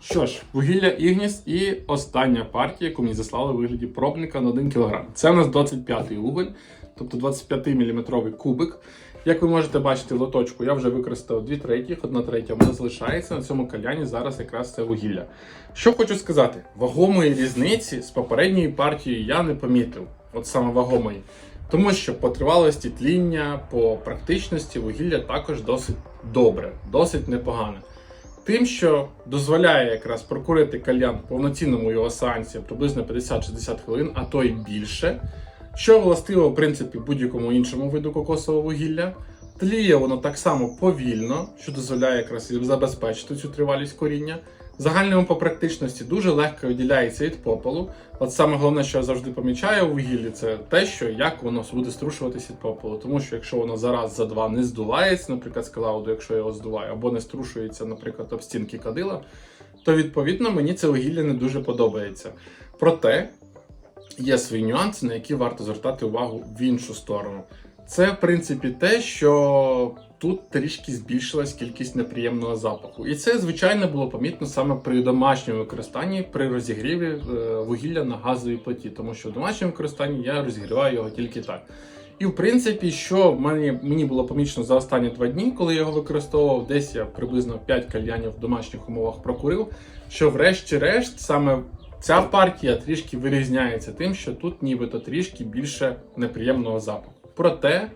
Що ж, вугілля Ігніс і остання партія, яку мені заслали у вигляді пробника на 1 кг. Це у нас 25-й уголь, тобто 25-мм кубик. Як ви можете бачити, лоточку я вже використав 2 третіх, 1 третя в мене залишається. На цьому каляні зараз якраз це вугілля. Що хочу сказати, вагомої різниці з попередньою партією я не помітив. От саме вагомої. Тому що по тривалості тління, по практичності вугілля також досить добре, досить непогане. Тим, що дозволяє якраз прокурити кальян в повноцінному його сеансі приблизно 50-60 хвилин, а то й більше, що властиво, в принципі, будь-якому іншому виду кокосового вугілля. Тліє воно так само повільно, що дозволяє якраз забезпечити цю тривалість коріння. В Загальному по практичності дуже легко відділяється від попелу. От саме головне, що я завжди помічаю у вугіллі, це те, що як воно буде струшуватися від попелу. Тому що якщо воно за раз, за два не здувається, наприклад, з клауду, якщо я його здуваю, або не струшується, наприклад, об стінки кадила, то відповідно мені це вугілля не дуже подобається. Проте є свої нюанси, на які варто звертати увагу в іншу сторону. Це, в принципі, те, що тут трішки збільшилась кількість неприємного запаху. І це, звичайно, було помітно саме при домашньому використанні, при розігріві е, вугілля на газовій плиті, тому що в домашньому використанні я розігріваю його тільки так. І в принципі, що мені, мені було помічено за останні два дні, коли я його використовував, десь я приблизно 5 кальянів в домашніх умовах прокурив, що врешті-решт саме ця партія трішки вирізняється тим, що тут нібито трішки більше неприємного запаху. Проте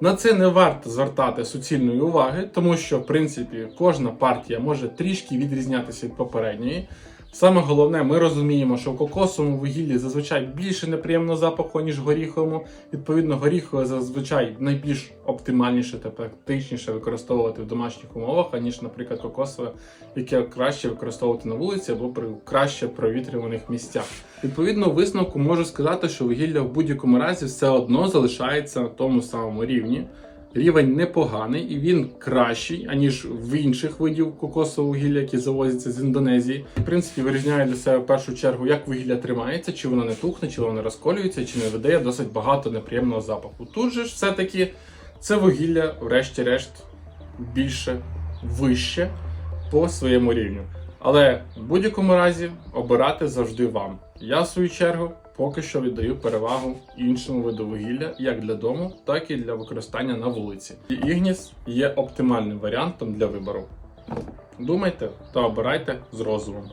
на це не варто звертати суцільної уваги, тому що в принципі кожна партія може трішки відрізнятися від попередньої. Саме головне, ми розуміємо, що в кокосовому вугіллі зазвичай більше неприємного запаху, ніж горіховому. Відповідно, горіхове зазвичай найбільш оптимальніше та практичніше використовувати в домашніх умовах, аніж, наприклад, кокосове, яке краще використовувати на вулиці або при краще провітрюваних місцях. Відповідно, висновку можу сказати, що вугілля в будь-якому разі все одно залишається на тому самому рівні. Рівень непоганий і він кращий, аніж в інших видів кокосового вугілля, які завозяться з Індонезії. В принципі, вирізняє для себе в першу чергу, як вугілля тримається, чи воно не тухне, чи воно не розколюється, чи не видає досить багато неприємного запаху. Тут же ж все-таки це вугілля, врешті-решт, більше вище по своєму рівню. Але в будь-якому разі обирати завжди вам. Я, в свою чергу, поки що віддаю перевагу іншому виду вугілля як для дому, так і для використання на вулиці. І Ігніс є оптимальним варіантом для вибору. Думайте та обирайте з розумом.